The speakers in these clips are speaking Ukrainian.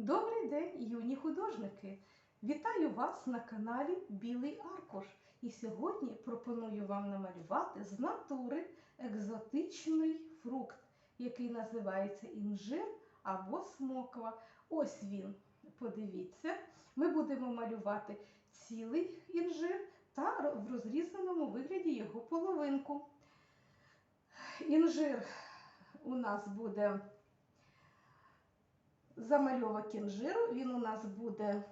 Добрий день, юні художники! Вітаю вас на каналі Білий Аркуш. І сьогодні пропоную вам намалювати з натури екзотичний фрукт, який називається інжир або смоква. Ось він. Подивіться, ми будемо малювати цілий інжир та в розрізаному вигляді його половинку. Інжир у нас буде замальовок інжиру, він у нас буде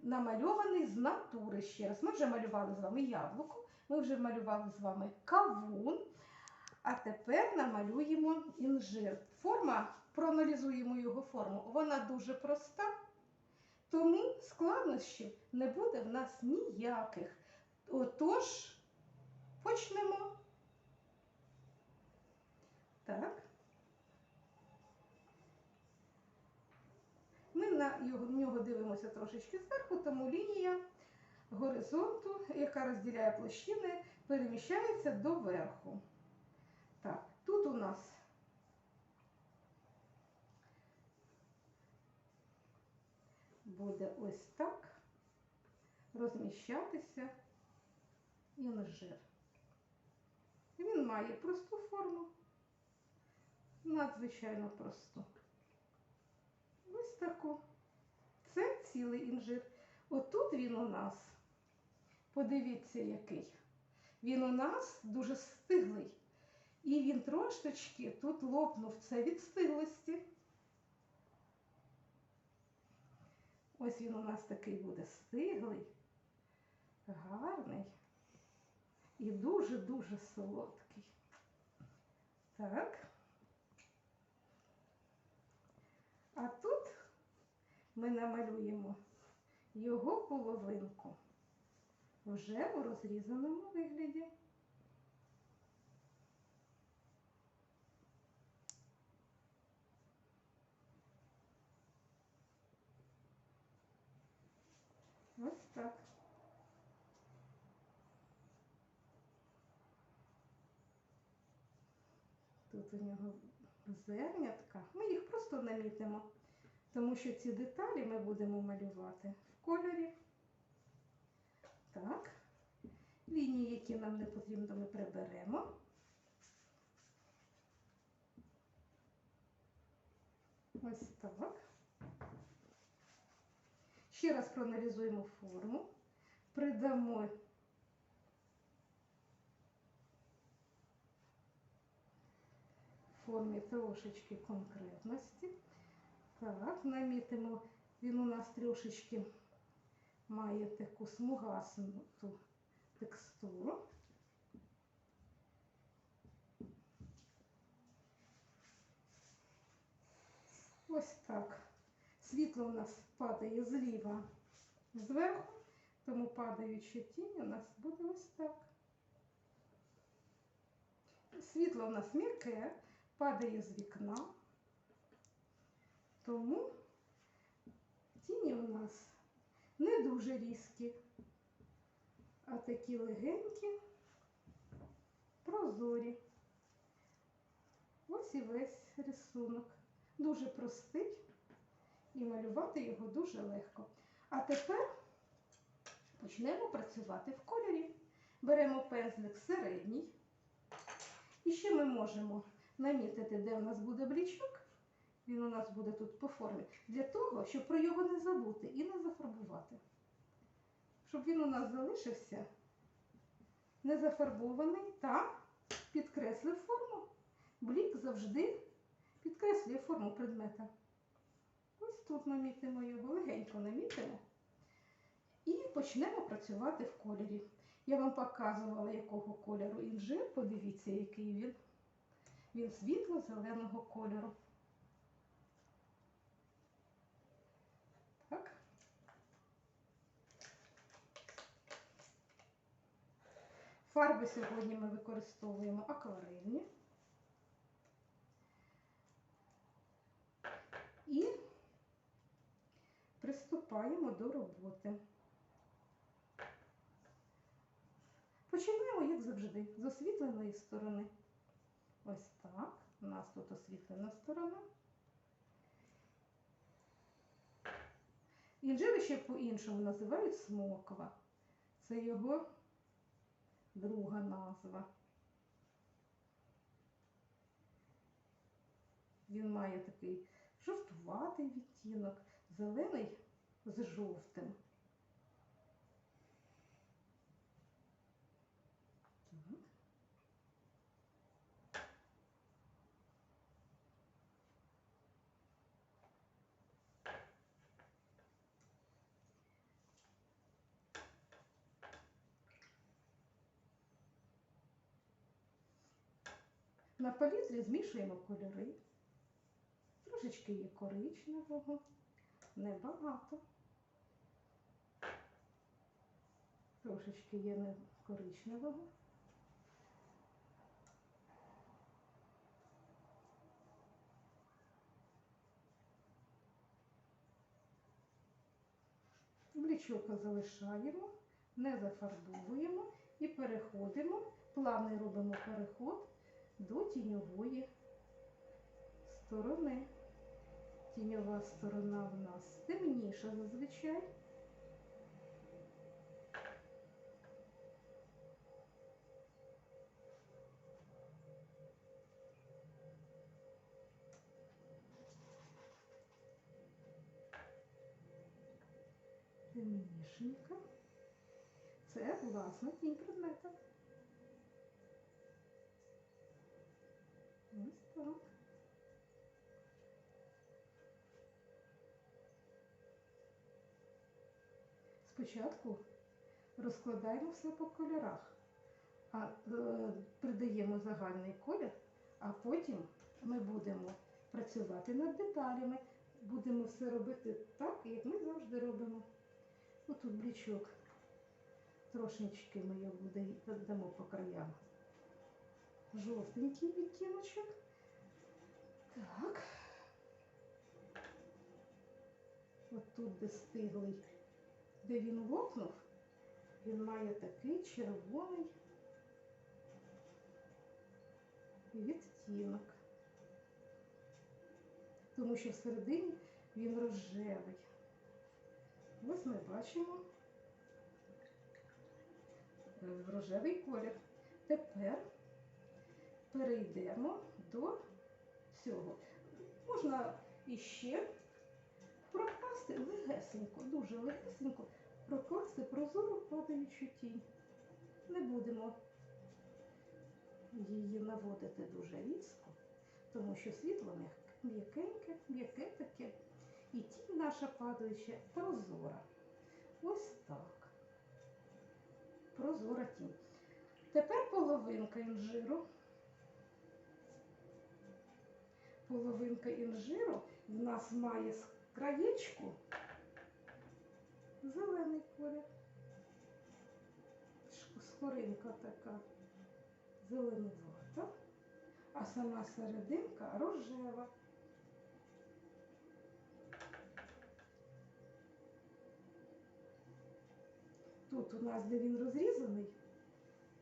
намальований з натури ще раз. Ми вже малювали з вами яблуко, ми вже малювали з вами кавун, а тепер намалюємо інжир. Форма, проаналізуємо його форму, вона дуже проста, тому складнощів не буде в нас ніяких. Отож, почнемо. Так. Ми на нього дивимося трошечки зверху, тому лінія горизонту, яка розділяє площини, переміщається до верху. Так, тут у нас буде ось так розміщатися інжир. Він має просту форму, надзвичайно просту. Ось таку. Цілий інжир. Отут він у нас, подивіться, який. Він у нас дуже стиглий. І він трошечки тут лопнув це від стиглості. Ось він у нас такий буде стиглий, гарний і дуже-дуже солодкий. Так. А тут ми намалюємо його половинку вже у розрізаному вигляді. Ось так. Тут у нього зернятка. Ми їх просто намітимо, тому що ці деталі ми будемо малювати в кольорі. Так. Лінії, які нам не потрібно, ми приберемо. Ось так. Ще раз проаналізуємо форму, придамо формі трошечки конкретності. Так, намітимо, він у нас трошечки має таку смугаснуту текстуру. Ось так. Світло у нас падає зліва зверху, тому падаюча тінь у нас буде ось так. Світло у нас м'яке, падає з вікна, тому тіні у нас не дуже різкі, а такі легенькі, прозорі. Ось і весь рисунок. Дуже простий і малювати його дуже легко. А тепер почнемо працювати в кольорі. Беремо пензлик середній. І ще ми можемо намітити, де у нас буде блічок. Він у нас буде тут по формі. Для того, щоб про його не забути і не зафарбувати. Щоб він у нас залишився не зафарбований та підкреслив форму. Блік завжди підкреслює форму предмета. Ось тут намітимо його, легенько намітимо. І почнемо працювати в кольорі. Я вам показувала, якого кольору інжир. Подивіться, який він. Він світло-зеленого кольору. Так. Фарби сьогодні ми використовуємо акварельні. І приступаємо до роботи. Починаємо, як завжди, з освітленої сторони. Ось так. У нас тут освітлена сторона. Інжир ще по-іншому називають смоква. Це його друга назва. Він має такий жовтуватий відтінок, зелений з жовтим. На палітрі змішуємо кольори. Трошечки є коричневого, небагато. Трошечки є не коричневого. Блічок залишаємо, не зафарбовуємо і переходимо, плавний робимо переход до тіньової сторони. Тіньова сторона в нас темніша зазвичай. Темнішенька. Це власна тінь предмета. Спочатку розкладаємо все по кольорах, а е, придаємо загальний колір, а потім ми будемо працювати над деталями. Будемо все робити так, як ми завжди робимо. Отут блічок. Трошечки ми його дамо по краям. Жовтенький відтіночок. Так. От тут, де стиглий, де він лопнув, він має такий червоний відтінок. Тому що всередині він рожевий. Ось ми бачимо е, рожевий колір. Тепер перейдемо до цього. Можна іще прокласти легесенько, дуже легесенько прокласти прозору падаючу тінь. Не будемо її наводити дуже різко, тому що світло м'якеньке, м'яке таке. І тінь наша падаюча прозора. Ось так. Прозора тінь. Тепер половинка інжиру. Половинка інжиру в нас має краєчку зелений колір. Скоринка така зеленувата, а сама серединка рожева. Тут у нас, де він розрізаний,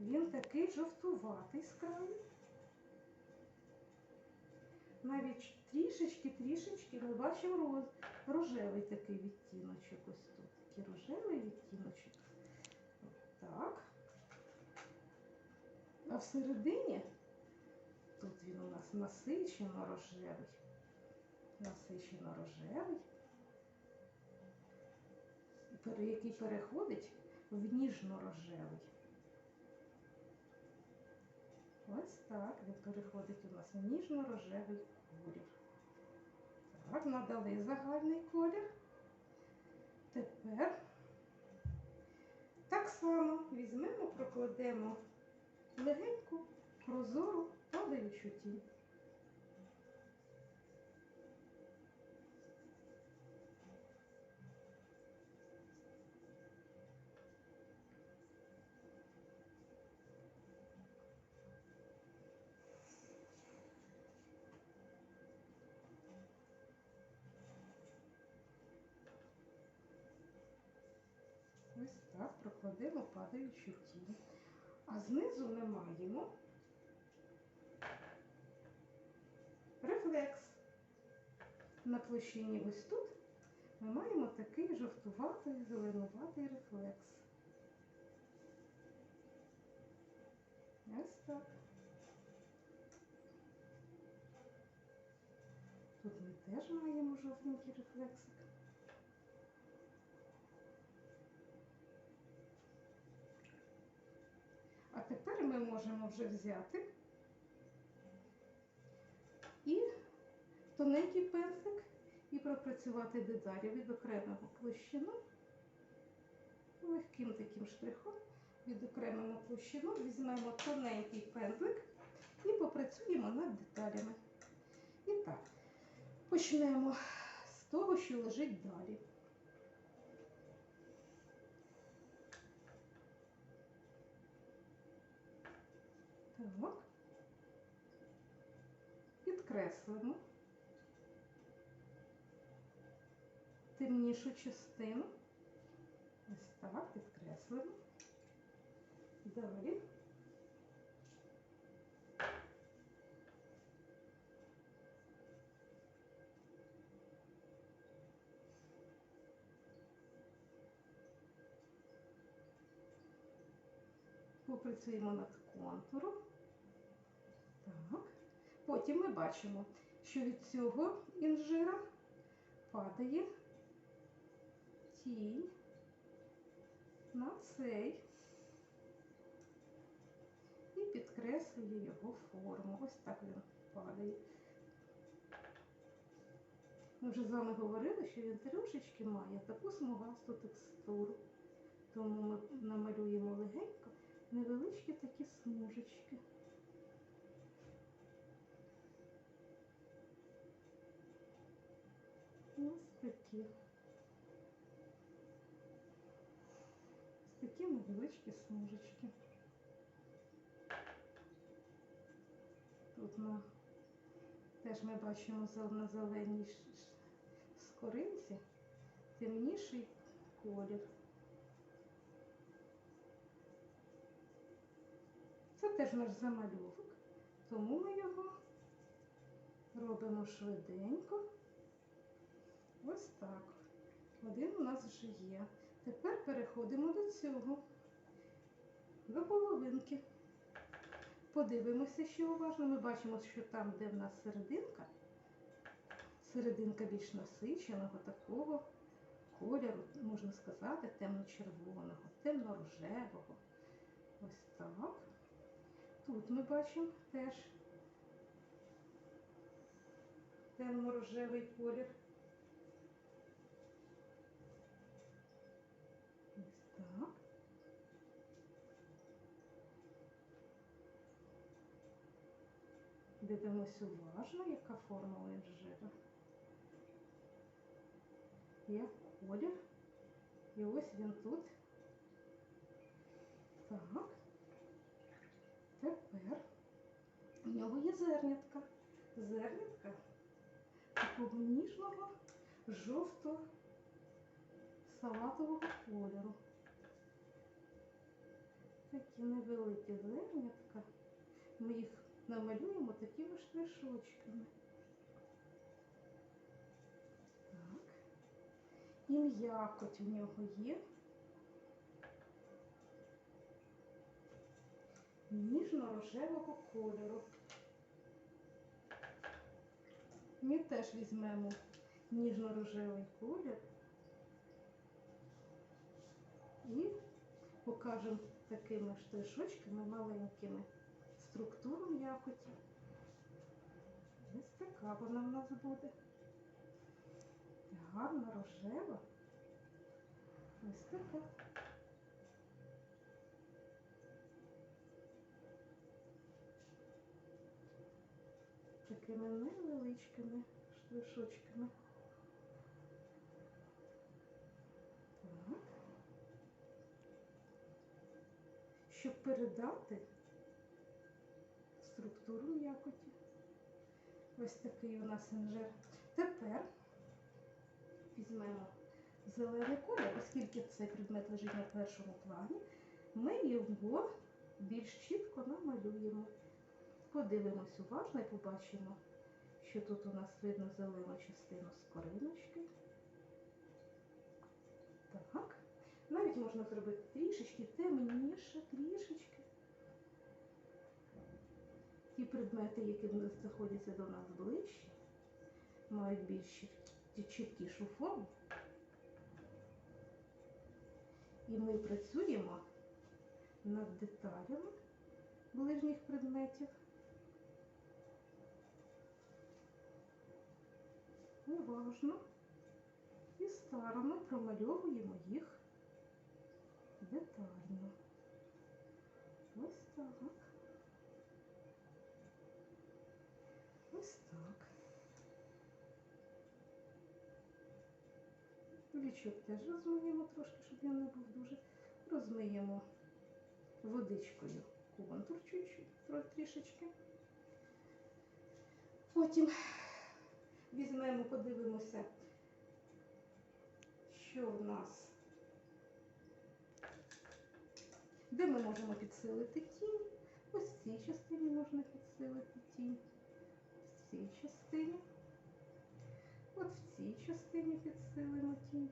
він такий жовтуватий з краю. Навіть трішечки-трішечки ми бачимо роз, рожевий такий відтіночок ось тут. Такий рожевий відтіночок. От Так. А всередині тут він у нас насичено рожевий. Насичено рожевий, який переходить в ніжно-рожевий. Ось так він переходить у нас в ніжно-рожевий Так, надали загальний колір. Тепер так само візьмемо, прокладемо легеньку, прозору, падаючу тінь. Прокладемо падаючу тінь. А знизу ми маємо рефлекс. На площині ось тут ми маємо такий жовтуватий, зеленуватий рефлекс. Ось так. Тут ми теж маємо жовтенький рефлексик. Тепер ми можемо вже взяти і тоненький пензлик і пропрацювати деталі відокремимо площину легким таким штрихом. Відокремимо площину, візьмемо тоненький пензлик і попрацюємо над деталями. І так, почнемо з того, що лежить далі. Підкреслимо темнішу частину. Ось так, підкреслимо. Далі. Попрацюємо над контуром. Потім ми бачимо, що від цього інжира падає тінь на цей і підкреслює його форму. Ось так він падає. Ми вже з вами говорили, що він трішечки має таку смугасту текстуру. Тому ми намалюємо легенько невеличкі такі смужечки. Такі. Ось такі невеличкі смужечки. Тут на теж ми бачимо на зеленій скоринці темніший колір. Це теж наш замальовок, тому ми його робимо швиденько. Ось так. Один у нас вже є. Тепер переходимо до цього, до половинки. Подивимося, що уважно. Ми бачимо, що там, де в нас серединка, серединка більш насиченого такого кольору, можна сказати, темно-червоного, темно-рожевого. Ось так. Тут ми бачимо теж темно-рожевий колір. Дивимось уважно, яка форма у. Є колір. І ось він тут. Так. Тепер у нього є зернятка. Зернятка такого ніжного жовто-салатового кольору. Такі невеликі зернятка. Ми їх намалюємо такими штришочками. Так. І м'якоть у нього є. Ніжно-рожевого кольору. Ми теж візьмемо ніжно-рожевий колір і покажемо такими штришочками маленькими структуру м'якоті. Ось така вона в нас буде. Гарна рожева. Ось така. Такими невеличкими штришочками. Щоб передати структуру м'якоті. Ось такий у нас інжир. Тепер візьмемо зелений колір, оскільки цей предмет лежить на першому плані, ми його більш чітко намалюємо. Подивимось уважно і побачимо, що тут у нас видно зелену частину з кориночки. так. Навіть можна зробити трішечки темніше, трішечки. Ті предмети, які знаходяться до нас ближче, мають більш чіт- чіткішу форму. І ми працюємо над деталями ближніх предметів. Уважно і старано промальовуємо їх детально. Ось так. Вічок теж розмиємо трошки, щоб він не був дуже. Розмиємо водичкою контур трішечки. Потім візьмемо, подивимося, що в нас, де ми можемо підсилити тінь. Ось в цій частині можна підсилити тінь. В цій частині. От в цій частині підсилимо тінь.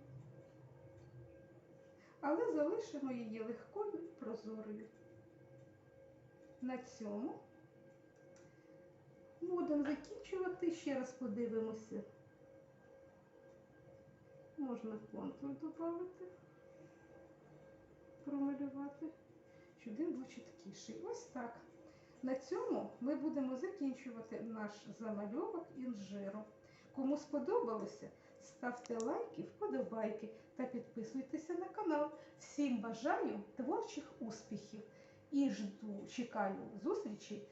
Але залишимо її легкою і прозорою. На цьому будемо закінчувати. Ще раз подивимося. Можна контур додати, промалювати, щоб він був чіткіший. Ось так. На цьому ми будемо закінчувати наш замальовок інжиру. Кому сподобалося, ставте лайки, вподобайки та підписуйтеся на канал. Всім бажаю творчих успіхів і жду, чекаю зустрічі